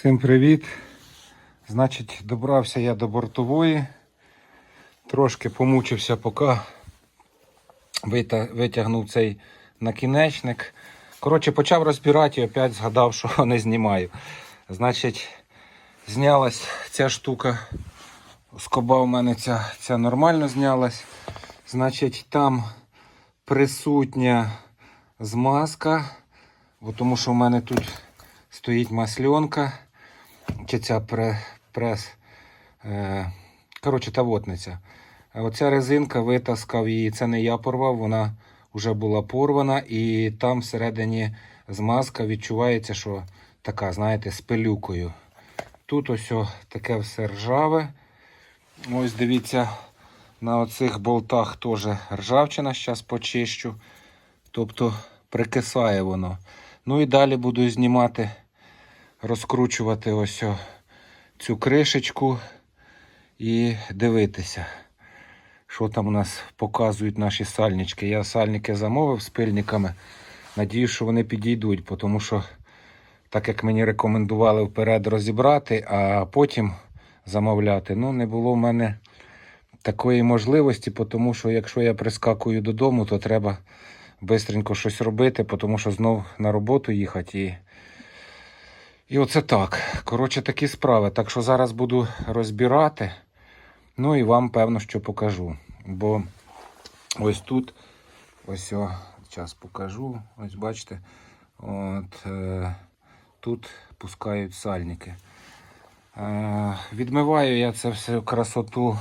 Всім привіт! Значить, добрався я до бортової. Трошки помучився, поки витягнув цей накінечник. Коротше, почав розбирати і опять згадав, що не знімаю. Значить, знялась ця штука. Скоба у мене ця, ця нормально знялась. Значить, там присутня змазка, бо тому що в мене тут стоїть масльонка, чи ця прес, е, коротше, та вотниця. Оця резинка витаскав її, це не я порвав, вона вже була порвана, і там всередині змазка відчувається, що така, знаєте, з пилюкою. Тут ось таке все ржаве. Ось дивіться, на оцих болтах теж ржавчина, зараз почищу. Тобто прикисає воно. Ну і далі буду знімати, розкручувати ось цю кришечку і дивитися, що там у нас показують наші сальнички. Я сальники замовив з пильниками. Надіюсь, що вони підійдуть, тому що, так як мені рекомендували вперед розібрати, а потім замовляти, ну не було в мене такої можливості, тому що якщо я прискакую додому, то треба бистренько щось робити, тому що знов на роботу їхати. І, і оце так. Коротше, такі справи. Так що зараз буду розбирати. Ну і вам, певно, що покажу. Бо ось тут, ось о, зараз покажу. Ось бачите, от, е, тут пускають сальники. Е, відмиваю я це все красоту.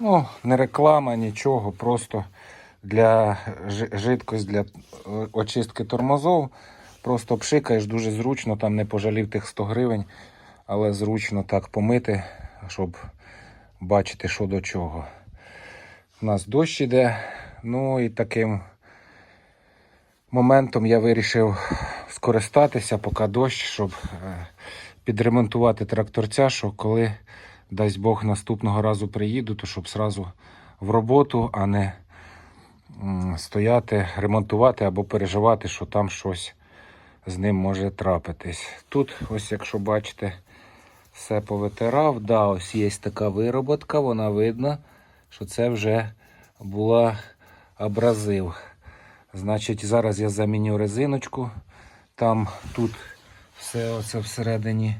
Ну, не реклама, нічого, просто для жи- жидкость для е, очистки тормозов. Просто пшикаєш дуже зручно, там не пожалів тих 100 гривень, але зручно так помити, щоб бачити, що до чого. У нас дощ іде, ну і таким моментом я вирішив скористатися, поки дощ, щоб е, підремонтувати тракторця, що коли, дасть Бог, наступного разу приїду, то щоб сразу в роботу, а не стояти, ремонтувати або переживати, що там щось з ним може трапитись. Тут, ось якщо бачите, все повитирав. Да, ось є така вироботка, вона видно, що це вже була абразив. Значить, зараз я заміню резиночку. Там тут все оце всередині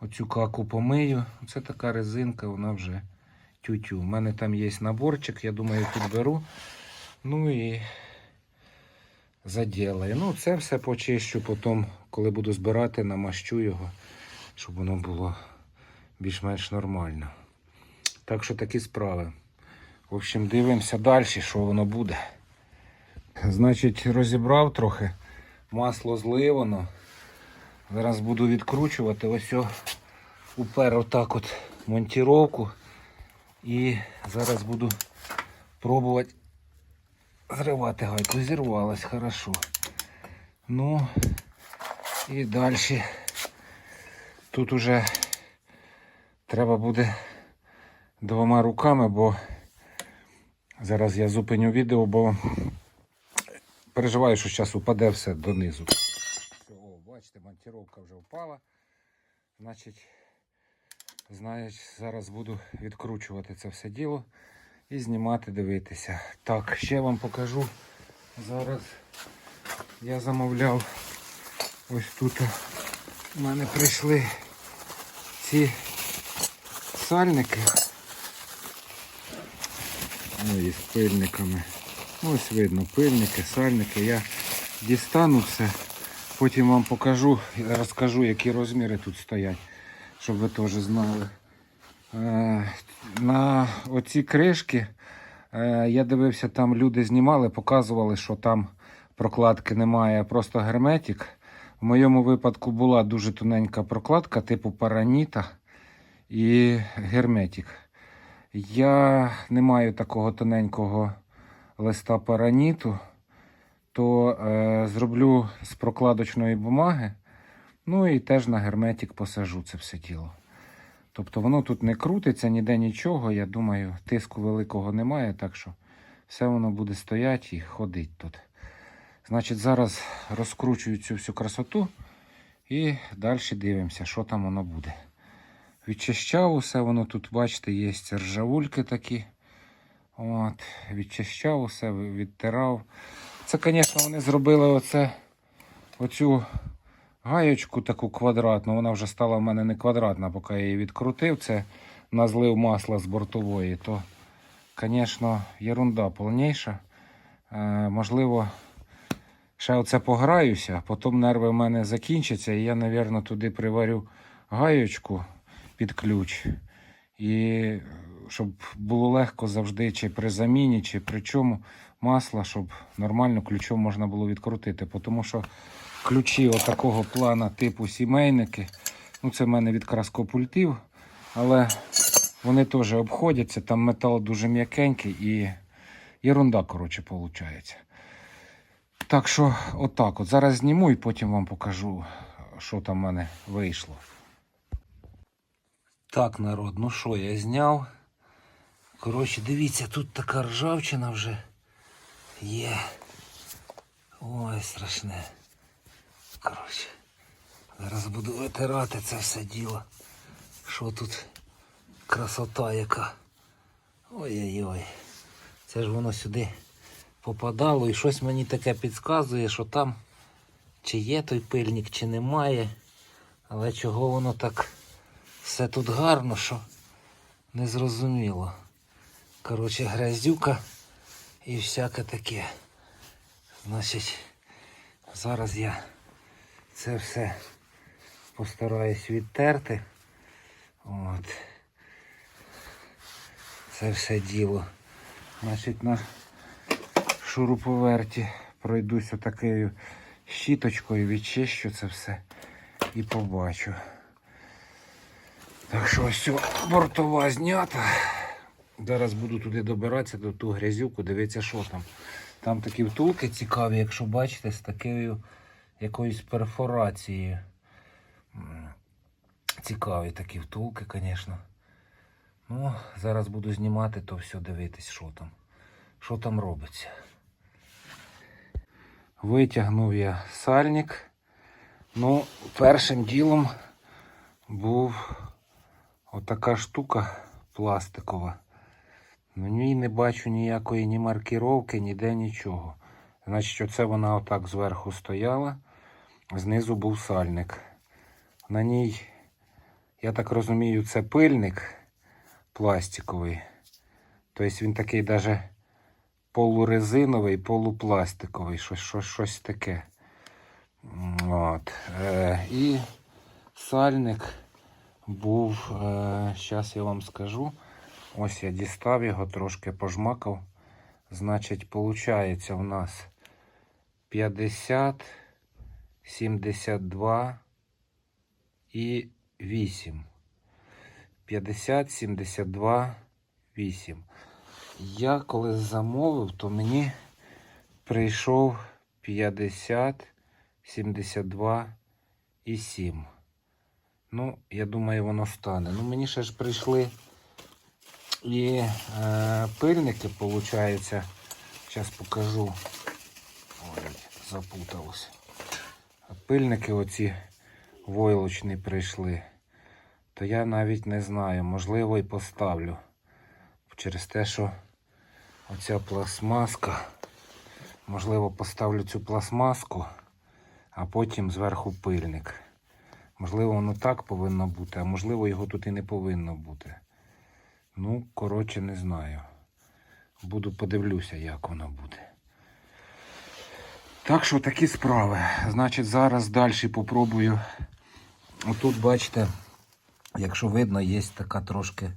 оцю каку помию. Це така резинка, вона вже тютю. У мене там є наборчик, я думаю, підберу. Ну і заділаю. Ну, це все почищу потім, коли буду збирати, намащу його, щоб воно було більш-менш нормально. Так що такі справи. В общем, дивимося далі, що воно буде. Значить, розібрав трохи. Масло зливано. Зараз буду відкручувати. Ось упер отак от монтіровку. І зараз буду пробувати зривати гайку. Зірвалась хорошо. Ну і далі. Тут уже треба буде двома руками, бо зараз я зупиню відео, бо переживаю, що зараз упаде все донизу. О, бачите, монтировка вже впала. Значить, знаєш, зараз буду відкручувати це все діло і знімати, дивитися. Так, ще вам покажу. Зараз я замовляв ось тут у мене прийшли ці сальники. Ну і з пильниками. Ось видно, пильники, сальники. Я дістану все, потім вам покажу розкажу, які розміри тут стоять, щоб ви теж знали. На оці кришки е, я дивився, там люди знімали, показували, що там прокладки немає, просто герметик. В моєму випадку була дуже тоненька прокладка типу параніта і герметик. Я не маю такого тоненького листа параніту, то е, зроблю з прокладочної бумаги. Ну і теж на герметик посажу це все діло. Тобто воно тут не крутиться, ніде нічого. Я думаю, тиску великого немає, так що все воно буде стояти і ходить тут. Значить, зараз розкручую цю всю красоту І далі дивимося, що там воно буде. Відчищав усе, воно тут, бачите, є ржавульки такі. От, відчищав усе, відтирав. Це, звісно, вони зробили оце, оцю гаєчку таку квадратну. Вона вже стала в мене не квадратна, поки я її відкрутив. Це на злив масла з бортової. То, звісно, ерунда повніша. Е, можливо, ще оце пограюся, потім нерви в мене закінчаться, і я, мабуть, туди приварю гаєчку під ключ. І щоб було легко завжди, чи при заміні, чи при чому масла, щоб нормально ключом можна було відкрутити. Тому що ключі отакого плана типу сімейники, ну це в мене від краскопультів, але вони теж обходяться, там метал дуже м'якенький і ерунда, коротше, виходить. Так що, отак от. Зараз зніму і потім вам покажу, що там в мене вийшло. Так, народ, ну що, я зняв. Коротше, дивіться, тут така ржавчина вже є. Ой, страшне. Коротше, зараз буду витирати це все діло. Що тут красота яка. Ой-ой-ой. Це ж воно сюди попадало і щось мені таке підказує, що там чи є той пильник, чи немає. Але чого воно так все тут гарно, що не зрозуміло. Коротше, грязюка і всяке таке. Значить, зараз я це все постараюсь відтерти. От. Це все діло. Значить, на шуруповерті пройдусь отакою щіточкою, відчищу це все і побачу. Так що ось бортова знята. Зараз буду туди добиратися до ту грязюку, дивитися, що там. Там такі втулки цікаві, якщо бачите, з такою якоюсь перфорацією. М, Цікаві такі втулки, звісно. Ну, зараз буду знімати, то все дивитись, що там. Що там робиться. Витягнув я сальник. Ну, першим ділом був отака штука пластикова. На ній не бачу ніякої ні маркіровки, ніде нічого. Значить, оце вона отак зверху стояла, знизу був сальник. На ній, я так розумію, це пильник пластиковий. Тобто він такий даже полурезиновий, полупластиковий, щось, щось, щось таке. От. Е, і сальник був, зараз я вам скажу. Ось я дістав його, трошки пожмакав. Значить, виходить у нас 50, 72 і 8. 50, 72, 8. Я коли замовив, то мені прийшов 50, 72 і 7. Ну, я думаю, воно стане. Ну, мені ще ж прийшли і е, пильники, виходить. Зараз покажу. Ой, запуталось. Пильники оці войлочні прийшли. То я навіть не знаю, можливо і поставлю. Через те, що оця пластмаска. Можливо, поставлю цю пластмаску, а потім зверху пильник. Можливо, воно так повинно бути, а можливо, його тут і не повинно бути. Ну, коротше, не знаю. Буду подивлюся, як воно буде. Так що такі справи. Значить, зараз далі попробую. Отут, бачите, якщо видно, є така трошки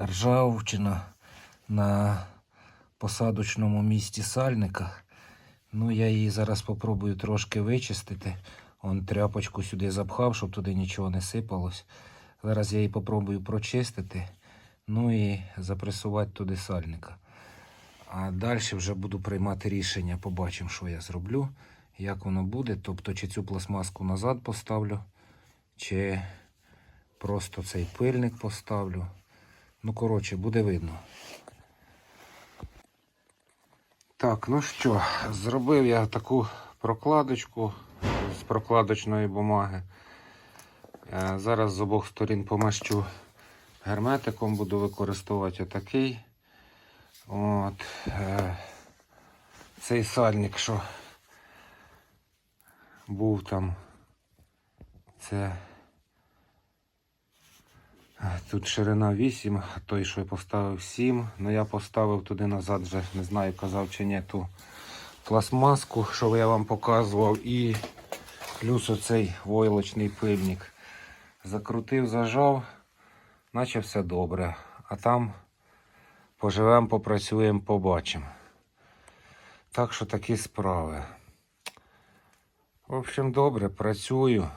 ржавчина на посадочному місці сальника. Ну, я її зараз попробую трошки вичистити. Он тряпочку сюди запхав, щоб туди нічого не сипалось. Зараз я її попробую прочистити. Ну і запресувати туди сальника. А далі вже буду приймати рішення. Побачимо, що я зроблю, як воно буде. Тобто, чи цю пластмаску назад поставлю, чи просто цей пильник поставлю. Ну, коротше, буде видно. Так, ну що, зробив я таку прокладочку, з прокладочної бумаги. Е, Зараз з обох сторін помащу герметиком, буду використовувати отакий. От, е, цей сальник, що був там, це е, тут ширина 8, а той, що я поставив 7. Ну я поставив туди назад, вже не знаю, казав чи ні, ту пластмаску, що я вам показував, і плюс оцей войлочний пильник. Закрутив, зажав, наче все добре. А там поживемо, попрацюємо, побачимо. Так що такі справи. В общем, добре, працюю.